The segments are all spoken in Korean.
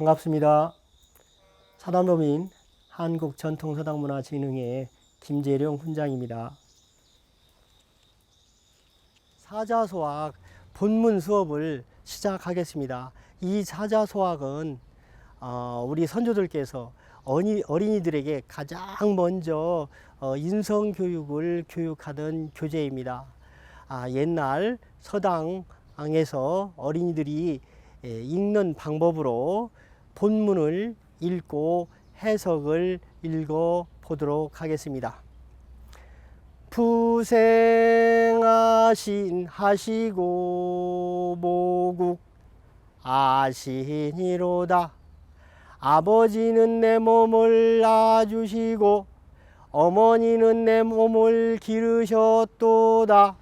반갑습니다. 사단법인 한국전통서당문화진흥회 김재룡 훈장입니다. 사자소학 본문 수업을 시작하겠습니다. 이 사자소학은 어, 우리 선조들께서 어린이들에게 가장 먼저 어, 인성교육을 교육하던 교재입니다. 아, 옛날 서당에서 어린이들이 예, 읽는 방법으로 본문을 읽고 해석을 읽어 보도록 하겠습니다. 부생하신 하시고 모국 아시니로다. 아버지는 내 몸을 낳아주시고 어머니는 내 몸을 기르셨도다.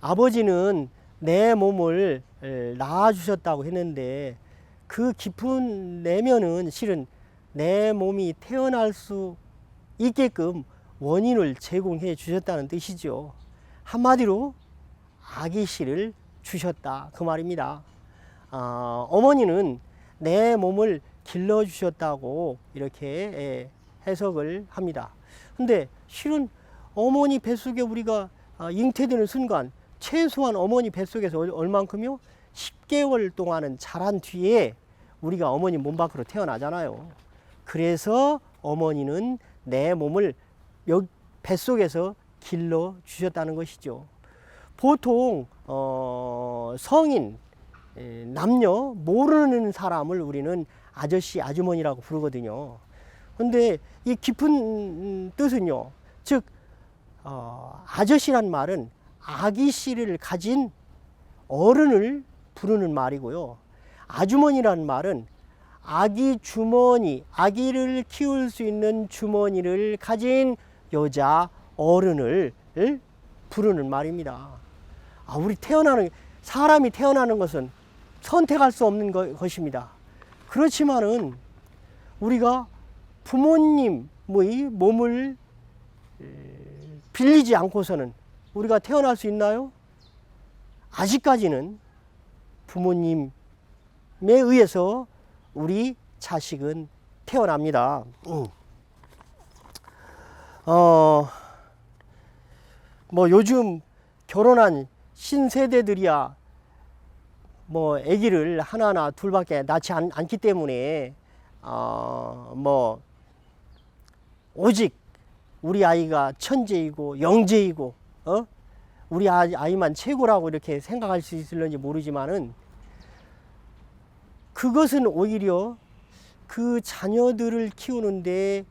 아버지는 내 몸을 에, 낳아주셨다고 했는데 그 깊은 내면은 실은 내 몸이 태어날 수 있게끔 원인을 제공해 주셨다는 뜻이죠. 한마디로 아기 씨를 주셨다 그 말입니다. 아, 어머니는 내 몸을 길러 주셨다고 이렇게 예, 해석을 합니다. 근데 실은 어머니 뱃속에 우리가 아, 잉태되는 순간 최소한 어머니 뱃속에서 얼- 얼만큼요? 10개월 동안은 자란 뒤에 우리가 어머니 몸 밖으로 태어나잖아요. 그래서 어머니는 내 몸을 여- 뱃속에서 길러 주셨다는 것이죠. 보통 어, 성인 에, 남녀 모르는 사람을 우리는 아저씨 아주머니라고 부르거든요. 근데 이 깊은 음, 뜻은요. 즉 어, 아저씨란 말은 아기 씨를 가진 어른을 부르는 말이고요. 아주머니란 말은 아기 주머니, 아기를 키울 수 있는 주머니를 가진 여자 어른을 부르는 말입니다. 아, 우리 태어나는, 사람이 태어나는 것은 선택할 수 없는 것- 것입니다. 그렇지만은 우리가 부모님의 몸을 에, 빌리지 않고서는 우리가 태어날 수 있나요? 아직까지는 부모님에 의해서 우리 자식은 태어납니다. 음. 어, 뭐 요즘 결혼한 신세대들이야 뭐 아기를 하나나 둘밖에 낳지 않, 않기 때문에 어, 뭐 오직 우리 아이가 천재이고 영재이고 어? 우리 아이- 아이만 최고라고 이렇게 생각할 수 있을런지 모르지만은 그것은 오히려 그 자녀들을 키우는데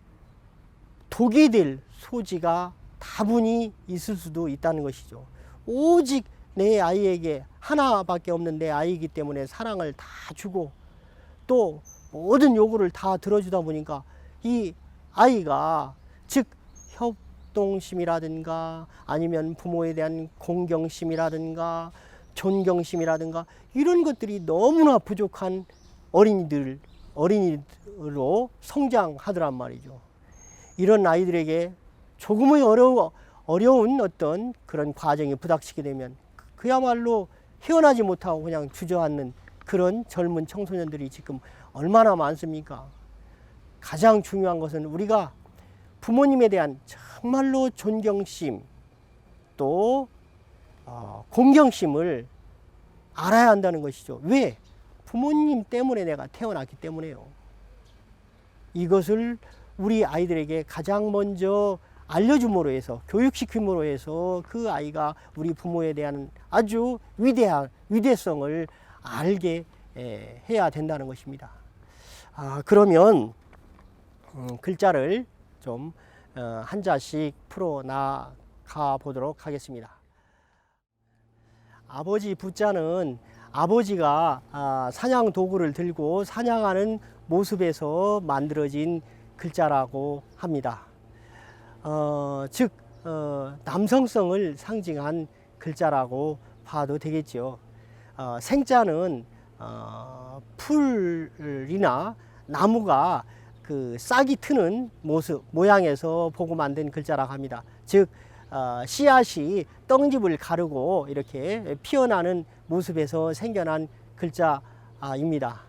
독이 될 소지가 다분히 있을 수도 있다는 것이죠. 오직 내 아이에게 하나밖에 없는 내 아이이기 때문에 사랑을 다 주고 또 모든 요구를 다 들어주다 보니까 이 아이가 즉 협동심이라든가 아니면 부모에 대한 공경심이라든가 존경심이라든가 이런 것들이 너무나 부족한 어린이들 어린이로 성장하더란 말이죠. 이런 아이들에게 조금의 어려워 어려운 어떤 그런 과정이 부닥치게 되면 그야말로 헤어나지 못하고 그냥 주저앉는 그런 젊은 청소년들이 지금 얼마나 많습니까? 가장 중요한 것은 우리가 부모님에 대한 정말로 존경심 또 어, 공경심을 알아야 한다는 것이죠. 왜? 부모님 때문에 내가 태어났기 때문에요. 이것을 우리 아이들에게 가장 먼저 알려줌으로 해서 교육시킴으로 해서 그 아이가 우리 부모에 대한 아주 위대한 위대성을 알게 에, 해야 된다는 것입니다. 아 그러면 음, 글자를 좀 어, 한자씩 풀어 나가 보도록 하겠습니다. 아버지 부자는 아버지가 아, 사냥 도구를 들고 사냥하는 모습에서 만들어진 글자라고 합니다. 어, 즉 어, 남성성을 상징한 글자라고 봐도 되겠죠. 어, 생자는 어, 풀이나 나무가 그 싹이 트는 모습 모양에서 보고 만든 글자라고 합니다. 즉 어, 씨앗이 떡잎을 가르고 이렇게 피어나는 모습에서 생겨난 글자입니다.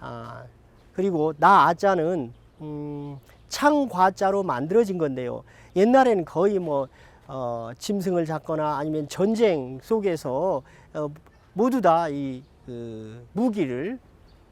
아, 그리고 나 아자는 음, 창과자로 만들어진 건데요. 옛날에는 거의 뭐 어, 짐승을 잡거나 아니면 전쟁 속에서 어, 모두 다이 그, 무기를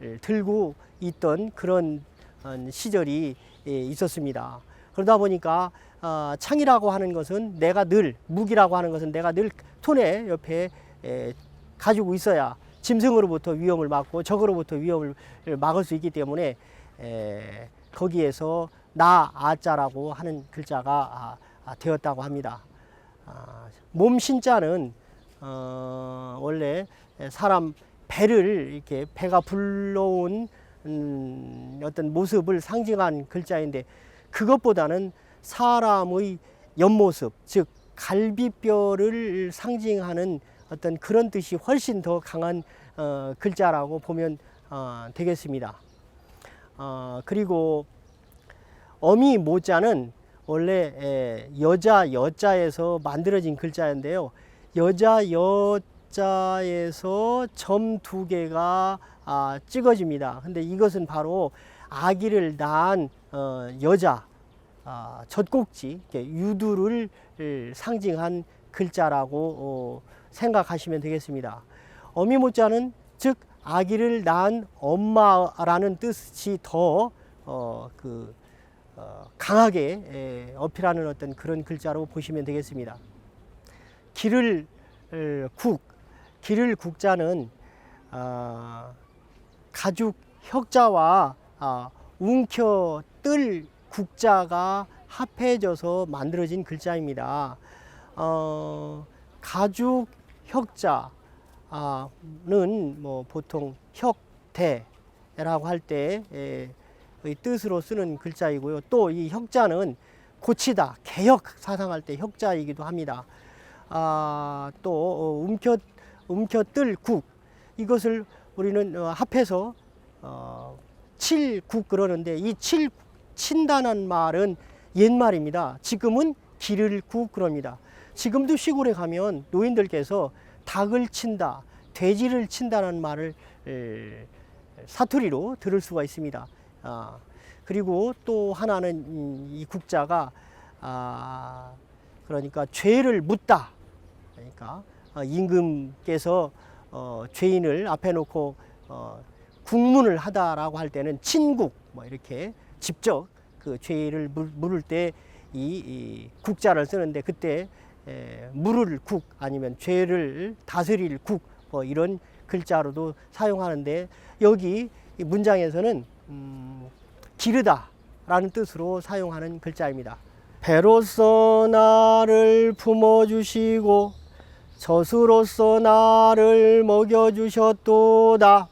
예, 들고 있던 그런 어, 시절이 예, 있었습니다. 그러다 보니까 어, 창이라고 하는 것은 내가 늘 무기라고 하는 것은 내가 늘 손에 옆에 에, 가지고 있어야 짐승으로부터 위험을 막고 적으로부터 위험을 막을 수 있기 때문에 에, 거기에서 나 아자라고 하는 글자가 아, 아, 되었다고 합니다. 아, 몸 신자는 어, 원래 사람 배를 이렇게 배가 불러온 음, 어떤 모습을 상징한 글자인데 그것보다는 사람의 옆모습, 즉 갈비뼈를 상징하는 어떤 그런 뜻이 훨씬 더 강한 어, 글자라고 보면 어, 되겠습니다. 어, 그리고 어미 모자는 원래 에, 여자 여자에서 만들어진 글자인데요. 여자 여자에서 점 두 개가 아, 찍어집니다. 근데 이것은 바로 아기를 낳은 어, 여자 아, 젖꼭지 유두를 상징한 글자라고 어, 생각하시면 되겠습니다. 어미 모자는 즉 아기를 낳은 엄마라는 뜻이 더 어, 그, 어, 강하게 에, 어필하는 어떤 그런 글자로 보시면 되겠습니다. 기를 을, 국, 기를 국자는 아, 가죽 혁자와 아, 웅켜 뜰 국자가 합해져서 만들어진 글자입니다. 어, 가죽 혁자는 뭐 보통 혁대라고 할 때의 뜻으로 쓰는 글자이고요. 또 이 혁자는 고치다, 개혁 사상할 때 혁자이기도 합니다. 아, 또 어, 움켜 움켜뜰 국 이것을 우리는 어, 합해서 어, 칠국 그러는데 이 칠 친다는 말은 옛말입니다. 지금은 기를 국 그럽니다. 지금도 시골에 가면 노인들께서 닭을 친다, 돼지를 친다는 말을 에, 사투리로 들을 수가 있습니다. 아, 그리고 또 하나는 음, 이 국자가 아, 그러니까 죄를 묻다. 그러니까 어, 임금께서 어, 죄인을 앞에 놓고 어, 국문을 하다라고 할 때는 친국 뭐 이렇게 직접 그 죄를 물- 물을 때이 국자를 쓰는데 그때 에, 물을 국 아니면 죄를 다스릴 국 뭐 이런 글자로도 사용하는데 여기 이 문장에서는 음, 기르다라는 뜻으로 사용하는 글자입니다. 배로서 나를 품어주시고 젖으로서 나를 먹여주셨도다.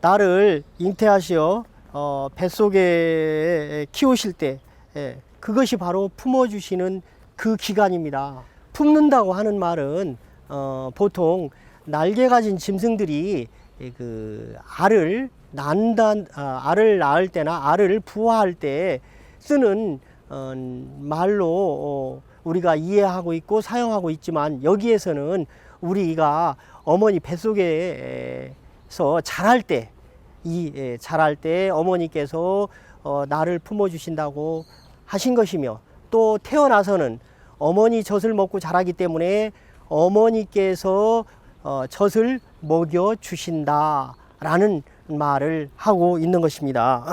나를 잉태하시어 어, 뱃속에 키우실 때 예, 그것이 바로 품어주시는 그 기간입니다. 품는다고 하는 말은 어, 보통 날개 가진 짐승들이 이그 알을 낳는다 아, 알을 낳을 때나 알을 부화할 때 쓰는 어, 말로 어, 우리가 이해하고 있고 사용하고 있지만 여기에서는 우리가 어머니 뱃속에서 자랄 때 이 예, 자랄 때 어머니께서 어, 나를 품어주신다고 하신 것이며 또 태어나서는 어머니 젖을 먹고 자라기 때문에 어머니께서 어, 젖을 먹여 주신다라는 말을 하고 있는 것입니다.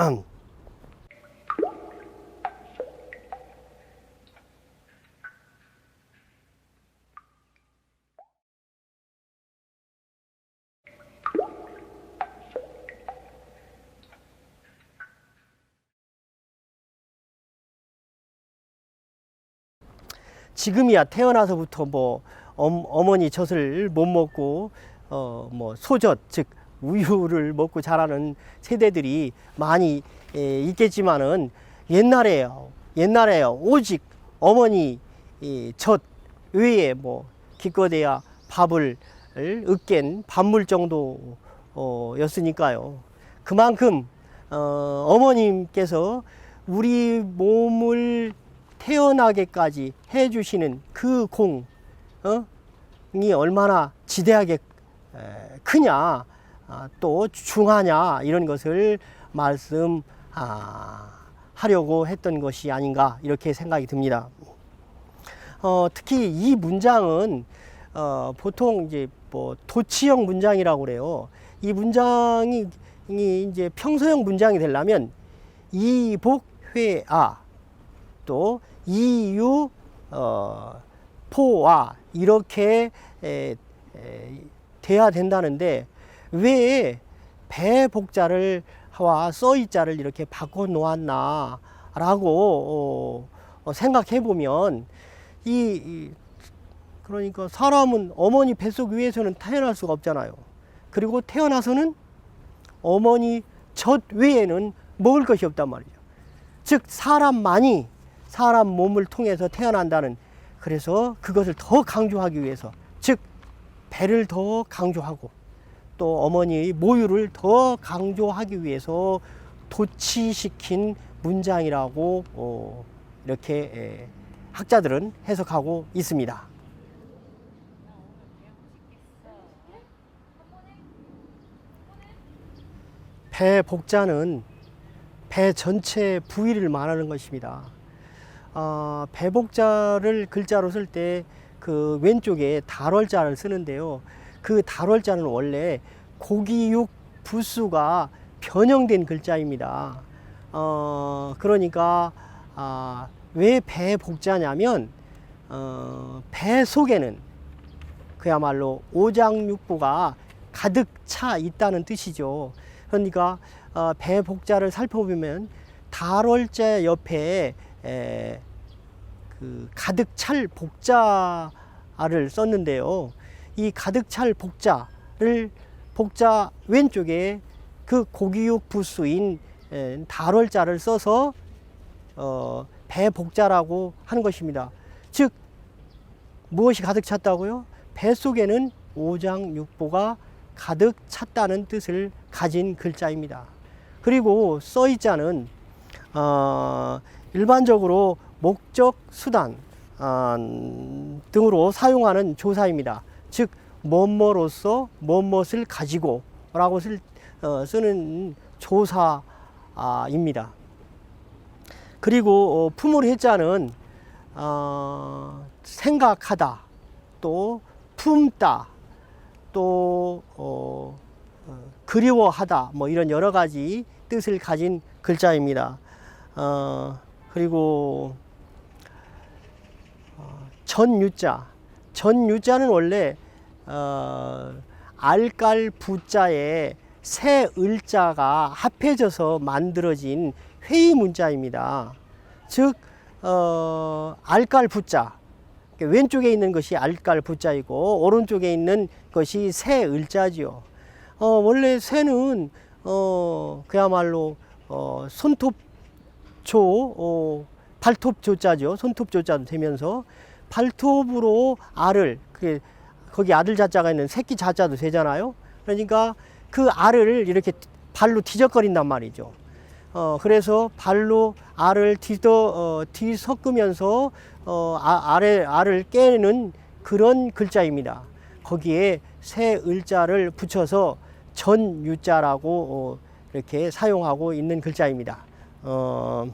지금이야 태어나서부터 뭐 엄, 어머니 젖을 못 먹고 어 뭐 소젖 즉 우유를 먹고 자라는 세대들이 많이 에, 있겠지만은 옛날에요 옛날에요 오직 어머니 이젓 외에 뭐 기껏해야 밥을 으깬 밥물 정도였으니까요. 그만큼 어, 어머님께서 우리 몸을 태어나게까지 해주시는 그 공, 어? 이 얼마나 지대하게 에, 크냐, 아, 또 중하냐 이런 것을 말씀하려고 했던 것이 아닌가 이렇게 생각이 듭니다. 어, 특히 이 문장은 어, 보통 이제 뭐 도치형 문장이라고 그래요. 이 문장이 이 이제 평소형 문장이 되려면 이복회아 또 이유 어, 포와 이렇게 돼야 된다는데 왜 배복자를 와 써이자를 이렇게 바꿔 놓았나라고 어, 생각해 보면 이, 이 그러니까 사람은 어머니 뱃속 위에서는 태어날 수가 없잖아요. 그리고 태어나서는 어머니 젖 외에는 먹을 것이 없단 말이죠. 즉 사람만이 사람 몸을 통해서 태어난다는 그래서 그것을 더 강조하기 위해서 즉 배를 더 강조하고 또 어머니의 모유를 더 강조하기 위해서 도치시킨 문장이라고 어, 이렇게 에, 학자들은 해석하고 있습니다. 배 복자는 배 전체 부위를 말하는 것입니다. 어, 배 복자를 글자로 쓸 때 그 왼쪽에 달월자를 쓰는데요. 그 달월자는 원래 고기육 부수가 변형된 글자입니다. 어, 그러니까 아, 왜 배 복자냐면 어, 배 속에는 그야말로 오장육부가 가득 차 있다는 뜻이죠. 그러니까 어, 배 복자를 살펴보면 달월자 옆에 에, 그 가득 찰 복자를 썼는데요. 이 가득 찰 복자를 복자 왼쪽에 그 고기육 부수인 에, 달월자를 써서 어, 배복자라고 하는 것입니다. 즉 무엇이 가득 찼다고요? 배 속에는 오장육부가 가득 찼다는 뜻을 가진 글자입니다. 그리고 써이자는 어, 일반적으로 목적 수단 어, 등으로 사용하는 조사입니다. 즉 뭐뭐로서 뭐뭇을 가지고 라고 쓸, 어, 쓰는 조사입니다. 그리고 어, 품을 해자는 어, 생각하다, 또 품다, 또 그리워하다, 뭐 이런 여러 가지 뜻을 가진 글자입니다. 어, 그리고 어, 전유자, 전유자는 원래 어, 알깔 부자에 새 을자가 합해져서 만들어진 회의 문자입니다. 즉 어, 알깔 부자 왼쪽에 있는 것이 알깔 부자이고 오른쪽에 있는 것이 새 을자지요. 어, 원래 새는 어, 그야말로 어, 손톱 조 어, 발톱 조자죠. 손톱 조자도 되면서 발톱으로 알을 그 거기 아들 자자가 있는 새끼 자자도 되잖아요. 그러니까 그 알을 이렇게 발로 뒤적거린단 말이죠. 어, 그래서 발로 알을 뒤더, 어, 뒤섞으면서 어, 아, 알에, 알을 깨는 그런 글자입니다. 거기에 새 을자를 붙여서 전유자라고 어, 이렇게 사용하고 있는 글자입니다. 어,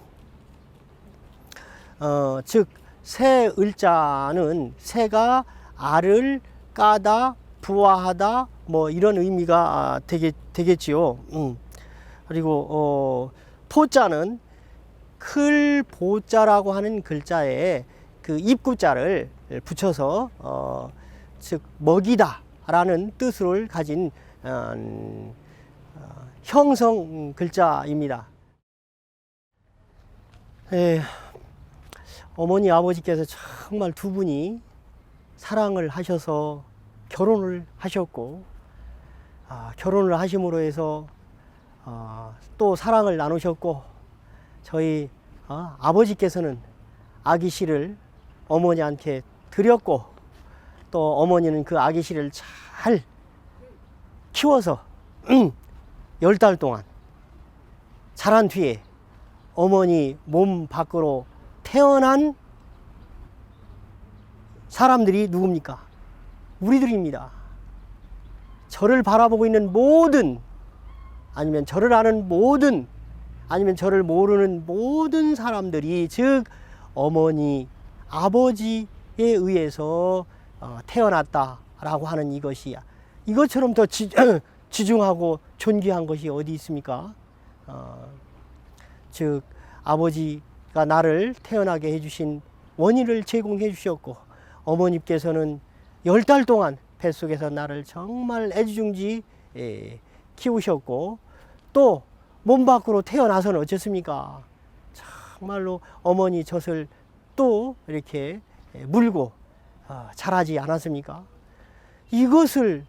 어, 즉, 새 을자는 새가 알을 까다, 부화하다, 뭐 이런 의미가 아, 되겠, 되겠지요. 음. 그리고 어, 포자는 클 보자라고 하는 글자에 그 입구자를 붙여서 어, 즉 먹이다 라는 뜻을 가진 어, 형성 글자입니다. 에, 어머니 아버지께서 정말 두 분이 사랑을 하셔서 결혼을 하셨고 아, 결혼을 하심으로 해서 어, 또 사랑을 나누셨고 저희 어, 아버지께서는 아기 씨를 어머니한테 드렸고 또 어머니는 그 아기 씨를 잘 키워서 열 달 동안 자란 뒤에 어머니 몸 밖으로 태어난 사람들이 누굽니까? 우리들입니다. 저를 바라보고 있는 모든 아니면 저를 아는 모든 아니면 저를 모르는 모든 사람들이 즉 어머니 아버지에 의해서 어, 태어났다라고 하는 이것이 이것처럼 더 지, 지중하고 존귀한 것이 어디 있습니까? 어, 즉 아버지가 나를 태어나게 해주신 원인을 제공해 주셨고 어머니께서는 열 달 동안 뱃속에서 나를 정말 애지중지 예, 키우셨고 또 몸 밖으로 태어나서는 어쨌습니까? 정말로 어머니 젖을 또 이렇게 예, 물고 어, 자라지 않았습니까? 이것을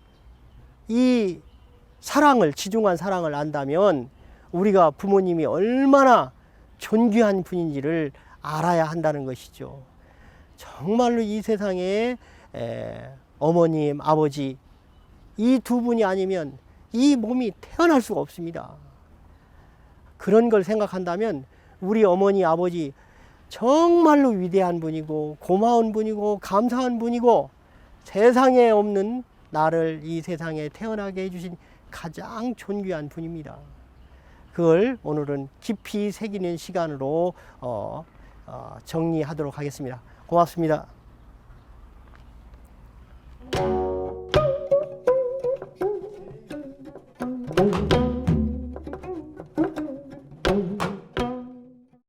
이 사랑을 지중한 사랑을 안다면 우리가 부모님이 얼마나 존귀한 분인지를 알아야 한다는 것이죠. 정말로 이 세상에 에, 어머님, 아버지 이 두 분이 아니면 이 몸이 태어날 수가 없습니다. 그런 걸 생각한다면 우리 어머니, 아버지 정말로 위대한 분이고 고마운 분이고 감사한 분이고 세상에 없는 나를 이 세상에 태어나게 해주신 가장 존귀한 분입니다. 그걸 오늘은 깊이 새기는 시간으로 어, 어, 정리하도록 하겠습니다. 고맙습니다.